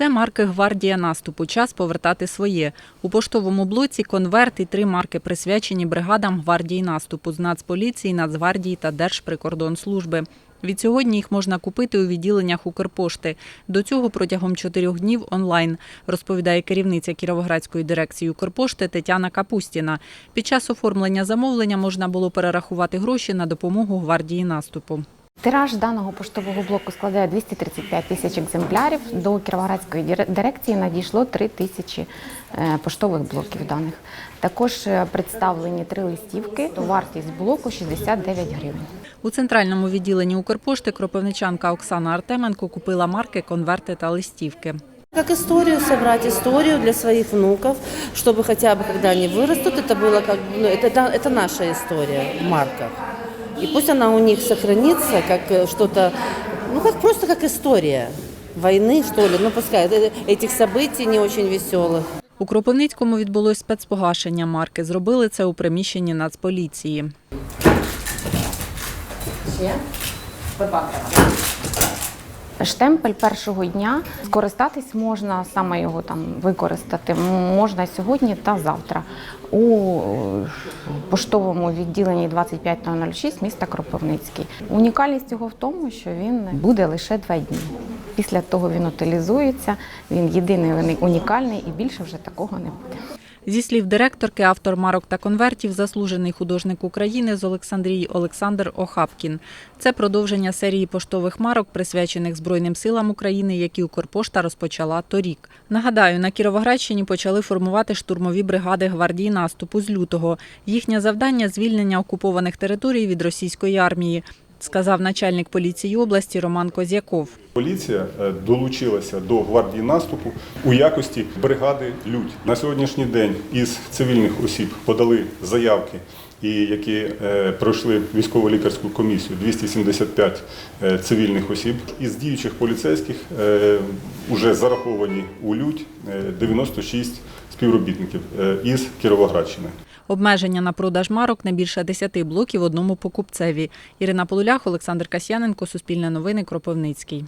Це марки Гвардія наступу. Час повертати своє. У поштовому блоці конверт і три марки присвячені бригадам гвардії наступу з Нацполіції, Нацгвардії та Держприкордонслужби. Відсьогодні їх можна купити у відділеннях Укрпошти. До цього протягом чотирьох днів онлайн, розповідає керівниця Кіровоградської дирекції Укрпошти Тетяна Капустіна. Під час оформлення замовлення можна було перерахувати гроші на допомогу гвардії наступу. Тираж даного поштового блоку складає 235 тисяч екземплярів. До Кіровоградської дир- дирекції надійшло 3 тисячі е, поштових блоків даних. Також е, представлені три листівки. Вартість блоку 69 гривень. У центральному відділенні Укрпошти кропивничанка Оксана Артеменко купила марки, конверти та листівки. Как историю собрать, историю для своих внуков, чтобы хотя бы, когда они вырастут, это было как бы, ну, это, это, это наша история в марках. И пусть она у них сохранится, как э, что-то, ну, как просто как история войны, что ли, ну, пускай, э, этих событий не очень веселых. У Кропивницькому відбулось спецпогашення марки. Зробили це у приміщенні Нацполіції. Штемпель першого дня скористатись можна, саме його там використати можна сьогодні та завтра у поштовому відділенні 25006 міста Кропивницький. Унікальність його в тому, що він буде лише два дні. Після того він утилізується, він єдиний унікальний і більше вже такого не буде. Зі слів директорки, автор марок та конвертів, заслужений художник України з Олександрії Олександр Охапкін. Це продовження серії поштових марок, присвячених Збройним силам України, які Укрпошта розпочала торік. Нагадаю, на Кіровоградщині почали формувати штурмові бригади гвардії наступу з лютого. Їхнє завдання звільнення окупованих територій від російської армії, сказав начальник поліції області Роман Козяков. Поліція е, долучилася до гвардії наступу у якості бригади Людь. На сьогоднішній день із цивільних осіб подали заявки, і які е, пройшли військово-лікарську комісію 275 е, цивільних осіб. Із діючих поліцейських вже зараховані у Людь е, 96 співробітників із Кіровоградщини. Обмеження на продаж марок не більше 10 блоків одному покупцеві. Ірина Полулях, Олександр Касьяненко, Суспільне новини, Кропивницький.